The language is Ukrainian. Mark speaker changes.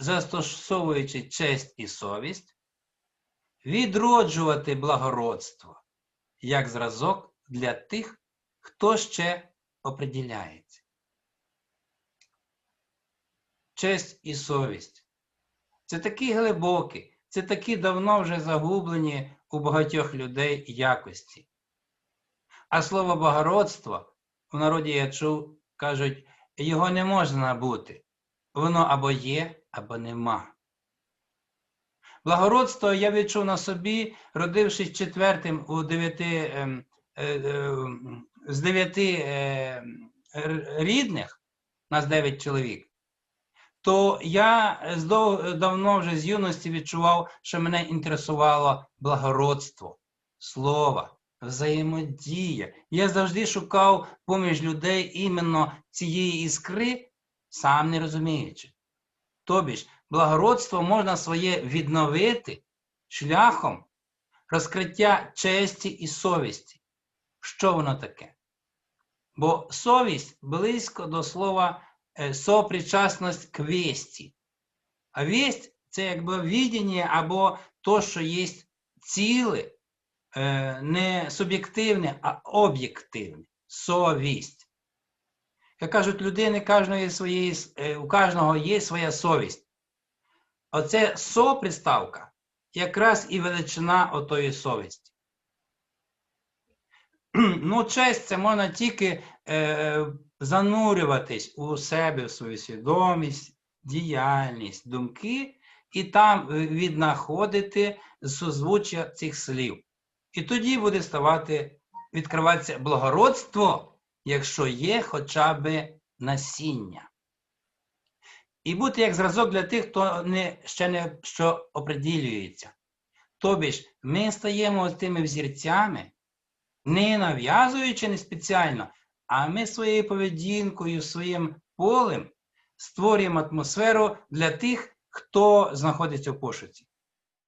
Speaker 1: застосовуючи честь і совість, відроджувати благородство як зразок для тих, хто ще оприділяється. Честь і совість це такі глибокі, це такі давно вже загублені у багатьох людей якості. А слово благородство в народі я чув, кажуть, його не можна набути. Воно або є, або нема. Благородство я відчув на собі, родившись четвертим у дев'яти, ем, е, е, з дев'яти е, рідних, нас дев'ять чоловік, то я з дов- давно вже з юності відчував, що мене інтересувало благородство, слово, взаємодія. Я завжди шукав поміж людей іменно цієї іскри, сам не розуміючи. Тобі ж, благородство можна своє відновити шляхом розкриття честі і совісті. Що воно таке? Бо совість близько до слова е, сопричасність к весті. А весть це якби відіння або то, що є ціле, е, не суб'єктивне, а об'єктивне. Совість. Як кажуть, людини кожної своєї, е, у кожного є своя совість. Оце соприставка якраз і величина отої совісті. Ну, честь це можна тільки е, занурюватись у себе, в свою свідомість, діяльність, думки, і там е, віднаходити созвуччя цих слів. І тоді буде ставати, відкриватися благородство, якщо є хоча б насіння. І бути як зразок для тих, хто не, ще не що оприділюється. Тобі ж ми стаємо тими взірцями, не нав'язуючи не спеціально, а ми своєю поведінкою, своїм полем створюємо атмосферу для тих, хто знаходиться в пошуці.